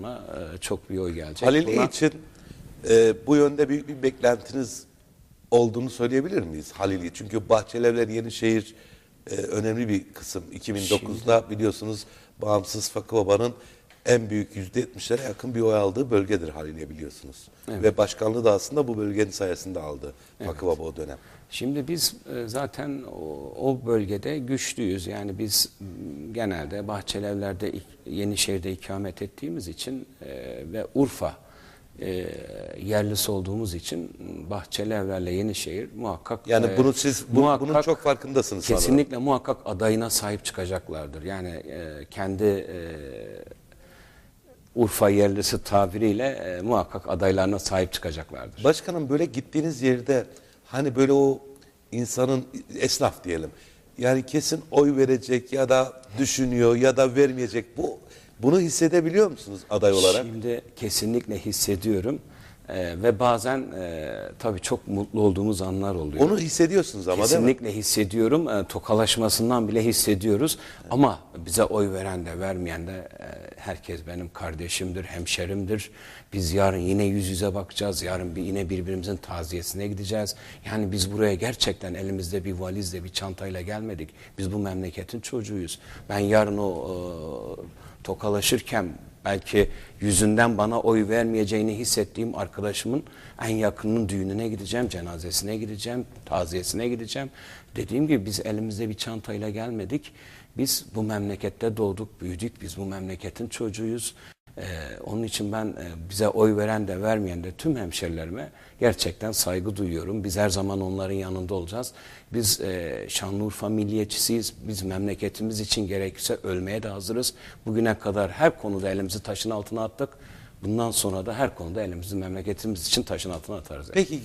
Ama, e, çok bir oy gelecek. Halil Buna- için e, bu yönde büyük bir beklentiniz olduğunu söyleyebilir miyiz Halil'i? Çünkü Bahçelievler Yenişehir e, önemli bir kısım. 2009'da biliyorsunuz bağımsız Fakıbaba'nın en büyük %70'lere yakın bir oy aldığı bölgedir Halil'e biliyorsunuz. Ve başkanlığı da aslında bu bölgenin sayesinde aldı Fakıbaba o dönem. Şimdi biz e, zaten o, o bölgede güçlüyüz. Yani biz genelde Bahçelievler'de, Yenişehir'de ikamet ettiğimiz için e, ve Urfa e, yerlisi olduğumuz için Bahçelievler'le Yenişehir muhakkak Yani e, bunu siz bu- bunun muhakkak çok farkındasınız sanırım. Kesinlikle muhakkak adayına sahip çıkacaklardır. Yani e, kendi e, Urfa yerlisi tabiriyle e, muhakkak adaylarına sahip çıkacaklardır. Başkanım böyle gittiğiniz yerde hani böyle o insanın esnaf diyelim. Yani kesin oy verecek ya da düşünüyor ya da vermeyecek. Bu bunu hissedebiliyor musunuz aday olarak? Şimdi kesinlikle hissediyorum Ee, ve bazen e, tabii çok mutlu olduğumuz anlar oluyor. Onu hissediyorsunuz ama değil mi? Kesinlikle hissediyorum. E, tokalaşmasından bile hissediyoruz. Ama bize oy veren de vermeyen de e, herkes benim kardeşimdir, hemşerimdir. Biz yarın yine yüz yüze bakacağız. Yarın bir, yine birbirimizin taziyesine gideceğiz. Yani biz buraya gerçekten elimizde bir valizle, bir çantayla gelmedik. Biz bu memleketin çocuğuyuz. Ben yarın o e, tokalaşırken belki yüzünden bana oy vermeyeceğini hissettiğim arkadaşımın en yakınının düğününe gideceğim, cenazesine gideceğim, taziyesine gideceğim. Dediğim gibi biz elimizde bir çantayla gelmedik. Biz bu memlekette doğduk, büyüdük. Biz bu memleketin çocuğuyuz. Ee, onun için ben e, bize oy veren de vermeyen de tüm hemşerilerime gerçekten saygı duyuyorum. Biz her zaman onların yanında olacağız. Biz e, Şanlıurfa milliyetçisiyiz. Biz memleketimiz için gerekirse ölmeye de hazırız. Bugüne kadar her konuda elimizi taşın altına attık. Bundan sonra da her konuda elimizi memleketimiz için taşın altına atarız. Peki